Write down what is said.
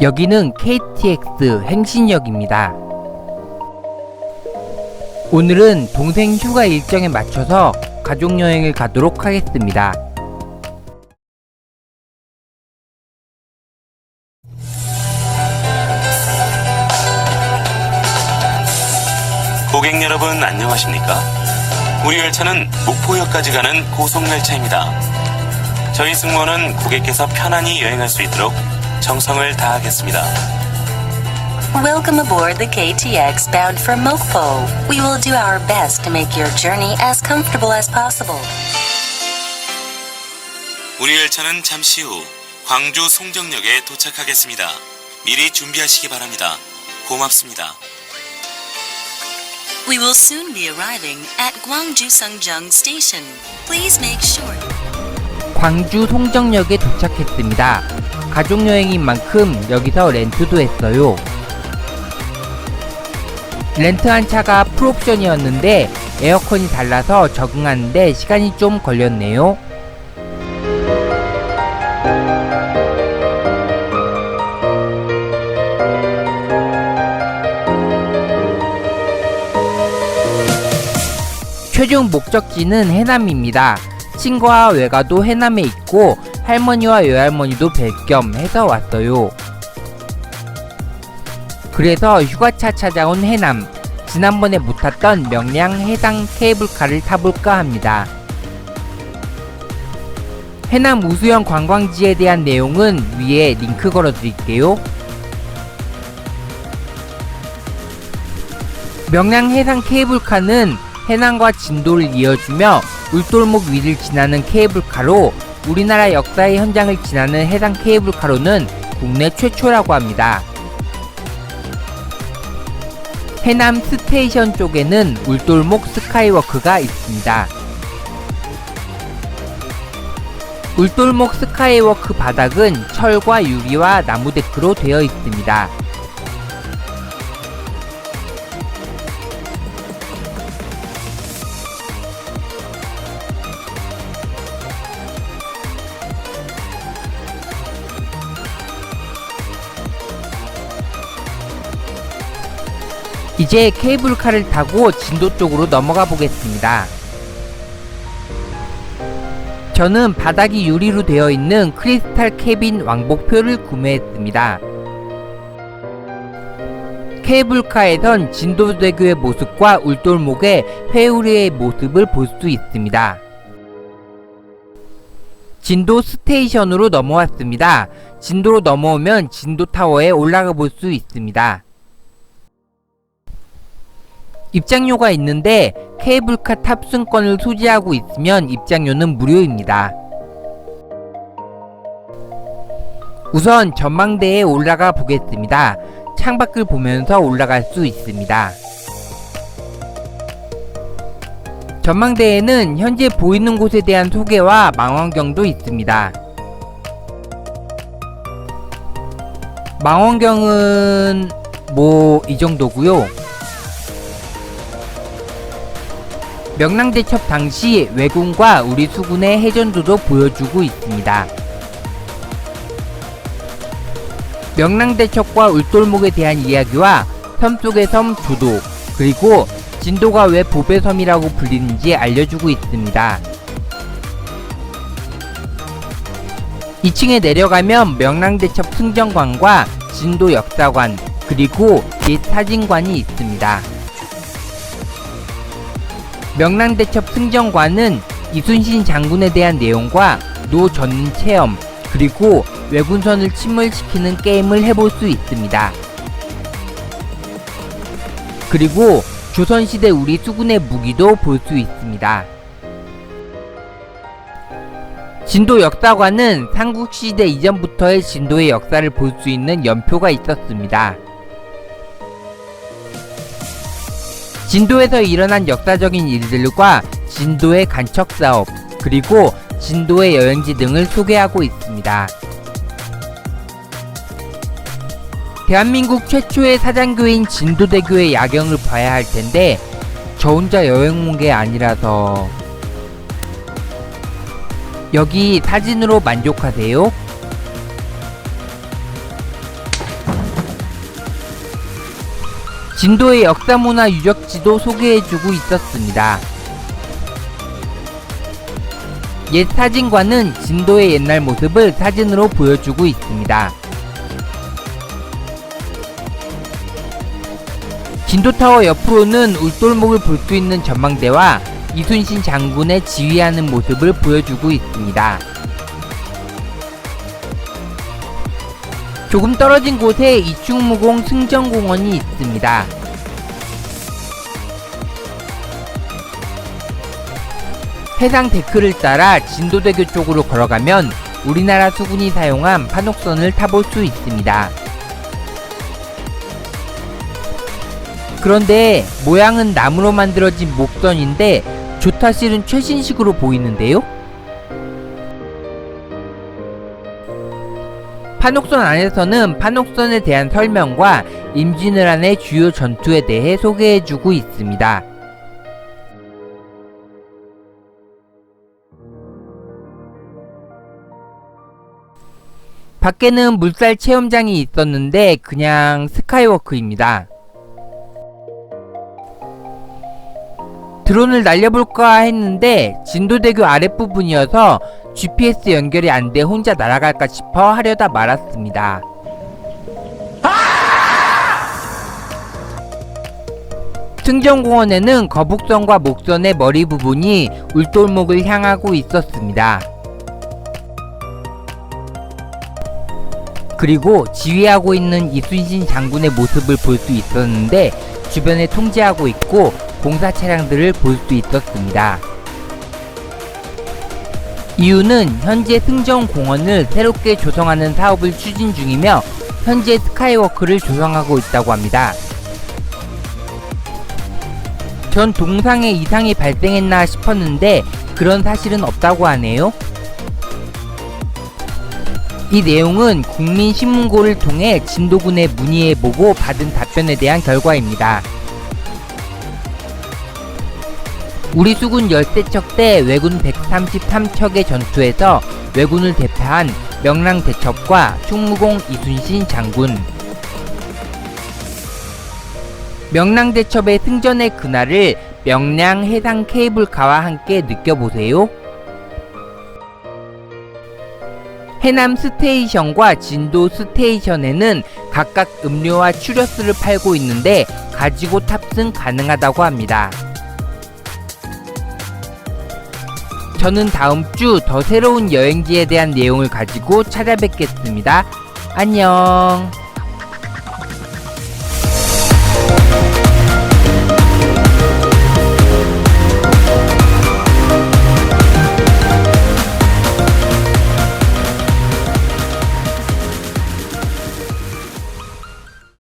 여기는 KTX 행신역입니다. 오늘은 동생 휴가 일정에 맞춰서 가족여행을 가도록 하겠습니다. 고객 여러분 안녕하십니까? 우리 열차는 목포역까지 가는 고속열차입니다. 저희 승무원은 고객께서 편안히 여행할 수 있도록 정성을 다하겠습니다. Welcome aboard the KTX bound for Mokpo. We will do our best to make your journey as comfortable as possible. 우리 열차는 잠시 후 광주 송정역에 도착하겠습니다. 미리 준비하시기 바랍니다. 고맙습니다. We will soon be arriving at Gwangju Sungjung Station. Please make sure. 광주 송정역에 도착했습니다. 가족여행인 만큼 여기서 렌트도 했어요. 렌트한 차가 풀옵션이었는데 에어컨이 달라서 적응하는데 시간이 좀 걸렸네요. 최종 목적지는 해남입니다. 친구와 외가도 해남에 있고 할머니와 외할머니도 뵐 겸 해서 왔어요. 그래서 휴가차 찾아온 해남. 지난번에 못 탔던 명량 해상 케이블카를 타볼까 합니다. 해남 우수형 관광지에 대한 내용은 위에 링크 걸어 드릴게요. 명량 해상 케이블카는 해남과 진도를 이어주며 울돌목 위를 지나는 케이블카로 우리나라 역사의 현장을 지나는 해상 케이블카로는 국내 최초라고 합니다. 해남 스테이션 쪽에는 울돌목 스카이워크가 있습니다. 울돌목 스카이워크 바닥은 철과 유리와 나무 데크로 되어 있습니다. 이제 케이블카를 타고 진도 쪽으로 넘어가 보겠습니다. 저는 바닥이 유리로 되어 있는 크리스탈 캐빈 왕복표를 구매했습니다. 케이블카에선 진도대교의 모습과 울돌목의 회오리의 모습을 볼 수 있습니다. 진도 스테이션으로 넘어왔습니다. 진도로 넘어오면 진도타워에 올라가 볼 수 있습니다. 입장료가 있는데 케이블카 탑승권을 소지하고 있으면 입장료는 무료입니다. 우선 전망대에 올라가 보겠습니다. 창밖을 보면서 올라갈 수 있습니다. 전망대에는 현재 보이는 곳에 대한 소개와 망원경도 있습니다. 망원경은 뭐 이 정도고요. 명랑대첩 당시 왜군과 우리 수군의 해전도도 보여주고 있습니다. 명랑대첩과 울돌목에 대한 이야기와 섬 속의 섬 조도 그리고 진도가 왜 보배섬이라고 불리는지 알려주고 있습니다. 2층에 내려가면 명랑대첩 승정관과 진도 역사관 그리고 옛 사진관이 있습니다. 명랑대첩 승정관은 이순신 장군에 대한 내용과 노 전문 체험 그리고 외군선을 침몰시키는 게임을 해볼 수 있습니다. 그리고 조선시대 우리 수군의 무기도 볼 수 있습니다. 진도 역사관은 삼국시대 이전부터의 진도의 역사를 볼 수 있는 연표가 있었습니다. 진도에서 일어난 역사적인 일들과 진도의 간척 사업, 그리고 진도의 여행지 등을 소개하고 있습니다. 대한민국 최초의 사장교인 진도대교의 야경을 봐야 할 텐데 저 혼자 여행 온 게 아니라서 여기 사진으로 만족하세요? 진도의 역사문화 유적지도 소개해주고 있었습니다. 옛 사진관은 진도의 옛날 모습을 사진으로 보여주고 있습니다. 진도타워 옆으로는 울돌목을 볼 수 있는 전망대와 이순신 장군의 지휘하는 모습을 보여주고 있습니다. 조금 떨어진 곳에 이충무공 승정공원이 있습니다. 해상 데크를 따라 진도대교 쪽으로 걸어가면 우리나라 수군이 사용한 판옥선을 타볼 수 있습니다. 그런데 모양은 나무로 만들어진 목선인데 조타 실은 최신식으로 보이는데요? 판옥선 안에서는 판옥선에 대한 설명과 임진왜란의 주요 전투에 대해 소개해주고 있습니다. 밖에는 물살 체험장이 있었는데 그냥 스카이워크입니다. 드론을 날려볼까 했는데 진도대교 아랫부분이어서 GPS 연결이 안 돼 혼자 날아갈까 싶어 하려다 말았습니다. 승정공원에는 거북선과 목선의 머리 부분이 울돌목을 향하고 있었습니다. 그리고 지휘하고 있는 이순신 장군의 모습을 볼 수 있었는데 주변에 통제하고 있고 공사 차량들을 볼 수 있었습니다. 이유는 현재 승정공원을 새롭게 조성하는 사업을 추진 중이며 현재 스카이워크를 조성하고 있다고 합니다. 전 동상에 이상이 발생했나 싶었는데 그런 사실은 없다고 하네요. 이 내용은 국민신문고를 통해 진도군에 문의해보고 받은 답변에 대한 결과입니다. 우리 수군 열대척 때 왜군 133척의 전투에서 왜군을 대표한 명랑 대첩과 충무공 이순신 장군 명랑 대첩의 승전의 그날을 명량 해상 케이블카와 함께 느껴보세요. 해남 스테이션과 진도 스테이션에는 각각 음료와 추러스를 팔고 있는데 가지고 탑승 가능하다고 합니다. 저는 다음 주 더 새로운 여행지에 대한 내용을 가지고 찾아뵙겠습니다. 안녕.